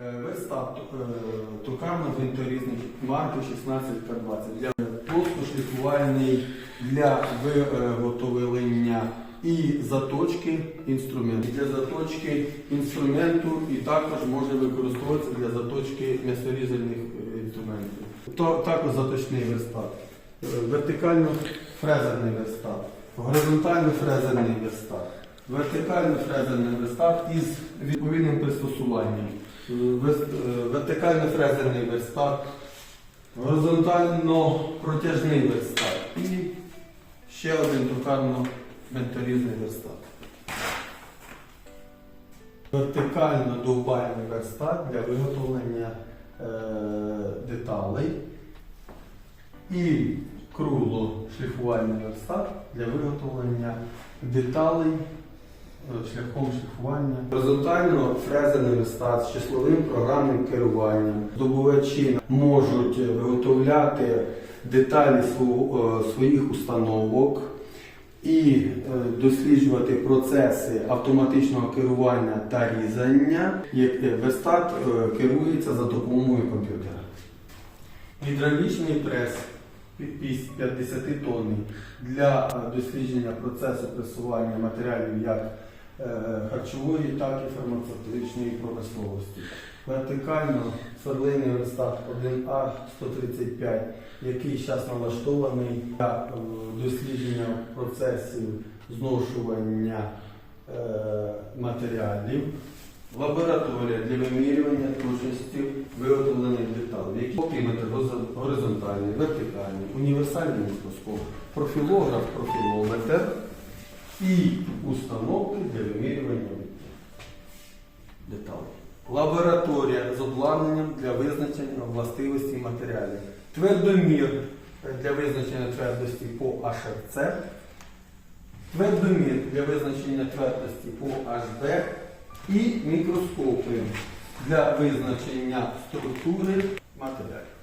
Е, Верстат е, токарно-винторізний марки 16К20 для плоскошліфувальний для виготовлення і заточки інструменту. Для заточки інструменту і також може використовуватися для заточки м'ясорізальних е, інструментів. То, також заточний верстат. Е, Вертикально-фрезерний верстат, горизонтально-фрезерний верстат, вертикально-фрезерний верстат із відповідним пристосуванням. Вес- е, Вертикально-фрезерний верстат, горизонтально-протяжний верстат і ще один токарно-менталізний верстат. Вертикально-довбальний верстат для виготовлення е, деталей і кругло-шліфувальний верстат для виготовлення деталей шляхом шліфування. Горизонтально фрезерний верстат з числовим програмним керуванням. Здобувачі можуть виготовляти деталі е, своїх установок і е, досліджувати процеси автоматичного керування та різання. Як е, верстат е, керується за допомогою комп'ютера. Гідравлічний прес 50 тонн для е, дослідження процесу пресування матеріалів як е, харчової, так і фармацевтичної промисловості. Вертикально сверлинний верстат 1А135, який зараз налаштований для е, дослідження процесів зношування е, матеріалів. Лабораторія для вимірювання точності виготовлених деталей, які опіметр горизонтальний, вертикальний, універсальний мікроскоп, профілограф, профілометр і установки для вимірювання деталей. Лабораторія з обладнанням для визначення властивості матеріалів. Твердомір для визначення твердості по HRC. Твердомір для визначення твердості по HB і мікроскопи для визначення структури матеріалів.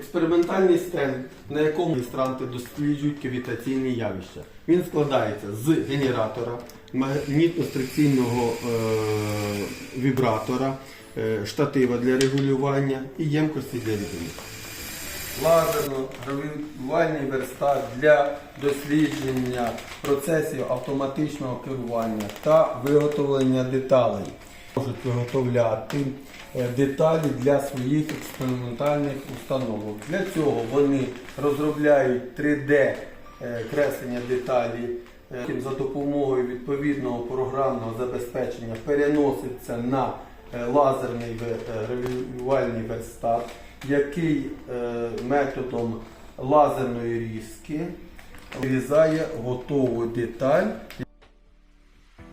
Експериментальний стенд, на якому реєстранти досліджують кавітаційні явища. Він складається з генератора, магнітно-стрикційного е, вібратора, е, штатива для регулювання і ємкості для різання лазерно-гравіювальний верстат для дослідження процесів автоматичного керування та виготовлення деталей. Можуть виготовляти е, деталі для своїх експериментальних установок. Для цього вони розробляють 3D е, деталі. е, За допомогою відповідного програмного забезпечення переноситься на лазерний гравіювальний верстат, який методом лазерної різки вирізає готову деталь